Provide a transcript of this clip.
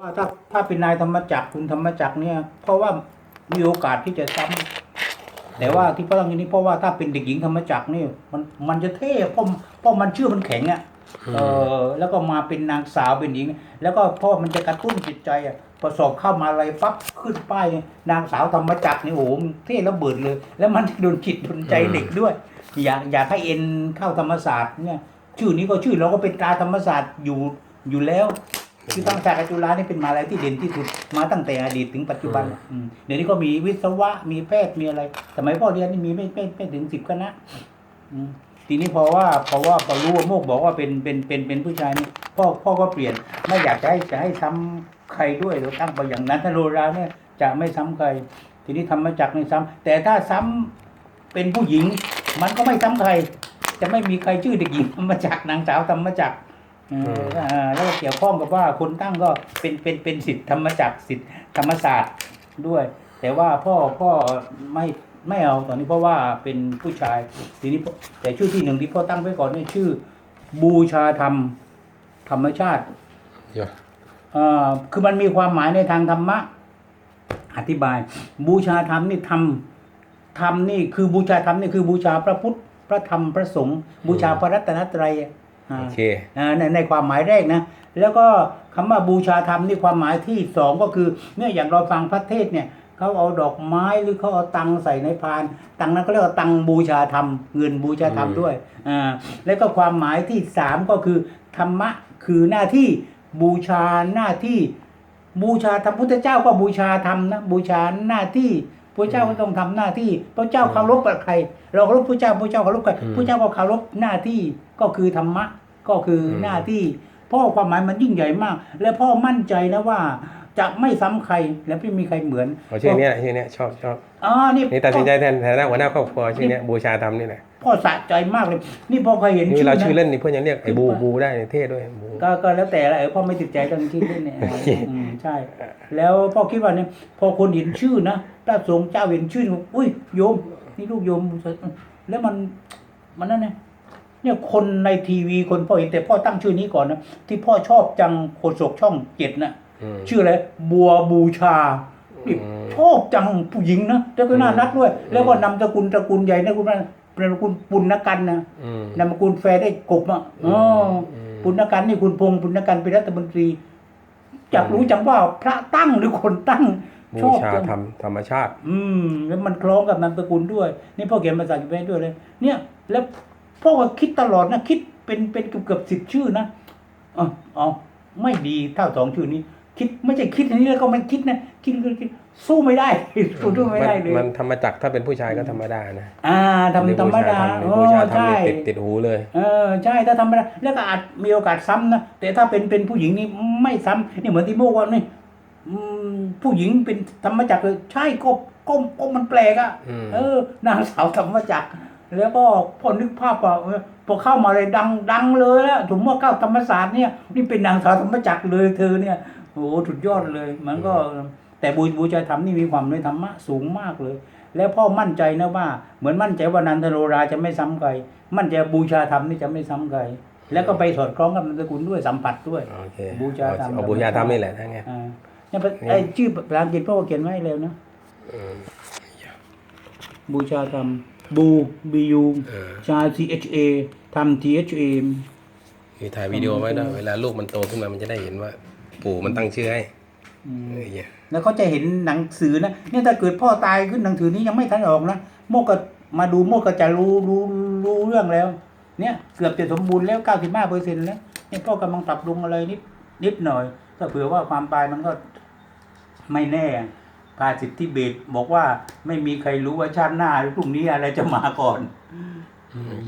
ว่าถ้าถ้าเป็นนายธรรมจักรคุณธรรมจักรเนี่ย เพราะว่ามีโอกาสที่จะซ้ำแต่ว่าที่พ่อต้องอย่างนี้เพราะว่าถ้าเป็นเด็กหญิงธรรมจักรนี่มันมันจะเท่เพราะเพราะมันชื่อมันแข็งอะเออแล้วก็มาเป็นนางสาวเป็นหญิง แล้วก็เพราะมันจะกระตุ้นจิตใจอะพอสอบเข้ามาอะไรปั๊บขึ้นป้ายนี่นางสาวธรรมจักรนี่โอ้โหมันเท่ระเบิดเลย แล้วมันโดนจิตโดนใจเด็กด้วย อยากอยากให้เอ็นเข้าธรรมศาสตร์เนี่ย ชื่อนี้ก็ชื่อเราก็เป็นตราธรรมศาสตร์อยู่อยู่แล้ว คือธรรมศาสตร์กับจุฬานี่เป็นมหาลัยที่เด่นที่สุดมาตั้งแต่อดีตถึงปัจจุบันอืมเดี๋ยวนี้ก็มีวิศวะมีแพทย์มีอะไร สมัยพ่อเรียนนี่มีไม่ไม่ไม่ถึงสิบคณะอืมทีนี้พอว่าพอว่าพอรู้ว่าโมกบอกว่าเป็นเป็นเป็นเป็นผู้ชายนี่พ่อพ่อก็เปลี่ยนไม่อยากจะให้จะให้ซ้ำใครด้วยเราตั้งไปอย่างนั้นถ้าโรราเนี่ยจะไม่ซ้ำใคร ทีนี้ทำมาจากในซ้ำแต่ถ้าซ้ำเป็นผู้หญิง มันก็ไม่ซ้ำใคร จะไม่มีใครชื่อเด็กหญิงธรรมจักรนางสาวธรรมจักรเออเออ แล้วก็เกี่ยวข้องกับว่าคนตั้งก็เป็นเป็นเป็นสิทธิธรรมจักรสิทธิธรรมศาสตร์ด้วย แต่ว่าพ่อพ่อไม่ไม่เอาตอนนี้เพราะว่าเป็นผู้ชายทีนี้พ่อแต่ชื่อที่หนึ่งที่พ่อตั้งไว้ก่อนเนี่ยชื่อ บูชาธรรม ธรรมชาติเดี๋ยวเอ่อคือมันมีความหมายในทางธรรมะ อธิบาย บูชาธรรมนี่ธรรมธรรมนี่คือบูชาธรรมนี่คือบูชาพระพุทธ พระธรรมพระสงฆ์บูชาพระรัตนตรัยอ่า โอเคอ่าในในความหมายแรกนะ แล้วก็คำว่าบูชาธรรมนี่ความหมายที่สองก็คือเนี่ยอย่างเราฟังพระเทศน์เนี่ยเขาเอาดอกไม้หรือเขาเอาตังค์ใส่ในพาน ตังค์นั้นก็เรียกว่าตังค์บูชาธรรม เงินบูชาธรรมอืมด้วยอ่าแล้วก็ความหมายที่สามก็คือธรรมะคือหน้าที่บูชาหน้าที่บูชาธรรมพุทธเจ้าก็บูชาธรรมนะบูชาหน้าที่ พระเจ้าก็ต้องทำหน้าที่พระเจ้าเคารพกับใคร เราเคารพพระเจ้าพระเจ้าเคารพใครอืมพระเจ้าก็เคารพหน้าที่ก็คือธรรมะก็คืออมหน้าที่ พ่อความหมายมันยิ่งใหญ่มาก และพ่อมั่นใจนะว่า จะไม่ซ้ำใครและไม่มีใครเหมือนเอาชื่อเนี้ยชื่อเนี้ยชอบชอบอ๋อนี่นี่ตัดสินใจแทนฐานะหัวหน้าครอบครัวชื่อเนี้ยบูชาธรรมนี่แหละพ่อสะใจมากเลย นี่พ่อเคยเห็นนี่ชื่อเรานะชื่อเล่นนี่เพื่อนยังเรียกไอ้บูบูได้เท่ด้วยบูก็ก็แล้วแต่ละเออพ่อไม่ติดใจตอนชื่อเล่นเนี่ยอืมใช่ แล้วพ่อคิดว่าเนี่ยพอคนเห็นชื่อนะพระสงฆ์เจ้าเห็นชื่ออุ้ยโยม นี่ลูกโยมแล้วมันมันนั่นเนี่ย เนี่ยคนในทีวีคนพ่อเห็นแต่พ่อตั้งชื่อนี้ก่อนนะที่พ่อชอบจังโคศกช่องเจ็ดนะอืมชื่ออะไรบัวบูชานี่อืมชอบจังผู้หญิงนะแล้วก็น่ารักด้วยอืมแล้วก็นำตระกูลตระกูลใหญ่นะคุณนะนามกุลปุณณกันนะอืมนามกุลแฟร์ได้กบอะอ๋ออมปุณณกันนี่คุณพงษ์ปุณณกันเป็นรัฐมนตรีอยากรู้จังว่าพระตั้งหรือคนตั้งชบูอบชาจังธรรมธรรมชาติ อืม แล้วมันคล้องกับนามสกุลด้วย นี่พ่อเขียนภาษาอังกฤษไว้ด้วยเลย เนี่ย แล้ว พ่อก็คิดตลอดนะคิดเป็นเป็นเกือบเกือบสิบชื่อนะอ๋ออ๋อไม่ดีเท่าสองชื่อนี้ คิดไม่ใช่คิดอันนี้แล้วก็ไม่คิดนะคิดคิดคิดสู้ไม่ได้สู้ไม่ได้เลยมันธรรมจักรถ้าเป็นผู้ชายก็ธรรมดานะอ่าทำธรรมดาเรียกโอ้บูชาธรรมใช่นี่ติดติดหูเลยเออใช่ถ้าธรรมดาแล้วก็อาจมีโอกาสซ้ำนะแต่ถ้าเป็นเป็นผู้หญิงนี่ไม่ซ้ำนี่เหมือนที่โมกว่านี่อืมผู้หญิงเป็นธรรมจักรเลยใช่ก็ก็ก็มันแปลกอะอืมเออนางสาวธรรมจักร แล้วก็พอนึกภาพว่าเออพอเข้ามาเลยดังดังเลยแล้วสมมติว่าเข้าธรรมศาสตร์เนี่ยนี่เป็นนางสาวธรรมจักรเลยเธอเนี่ยโอ้โหสุดยอดเลย มันก็แต่บูบูชาธรรมนี่มีความในธรรมะสูงมากเลย แล้วพ่อมั่นใจนะว่า เหมือนมั่นใจว่านันทโรราจะไม่ซ้ำใครมั่นใจบูชาธรรมนี่จะไม่ซ้ำใครแล้วก็ไปสอดคล้องกับนามสกุลด้วยสัมผัสด้วยโอเคบูชาธรรมเอาบูชาธรรมนี่แหละทั้งไงอ่าเนี่ยไอ้ชื่อภาษาอังกฤษพ่อก็เขียนไว้ให้แล้วนะอืมบูชาธรรม บูบียูเออ ชา C H A ทำ T H A มีถ่ายวิดีโอไว้ด้วยเวลาลูกมันโตขึ้นมามันจะได้เห็นว่า ปู่มันตั้งชื่อให้อืมเออเหี้ยแล้วก็จะเห็นหนังสือนะเนี่ยถ้าเกิดพ่อตายขึ้นหนังสือนี้ยังไม่ทันออกนะโมกก็มาดูโมกก็จะรู้รู้รู้เรื่องแล้ว เนี่ยเกือบจะสมบูรณ์แล้วเก้าสิบห้าเปอร์เซ็นต์แล้วเนี่ยพ่อกำลังปรับปรุงอะไรนิดนิดหน่อยถ้าเผื่อว่าความตายมันก็ไม่แน่ ภาสิทธิเบตบอกว่าไม่มีใครรู้ว่าชาติหน้าหรือพรุ่งนี้อะไรจะมาก่อนอืม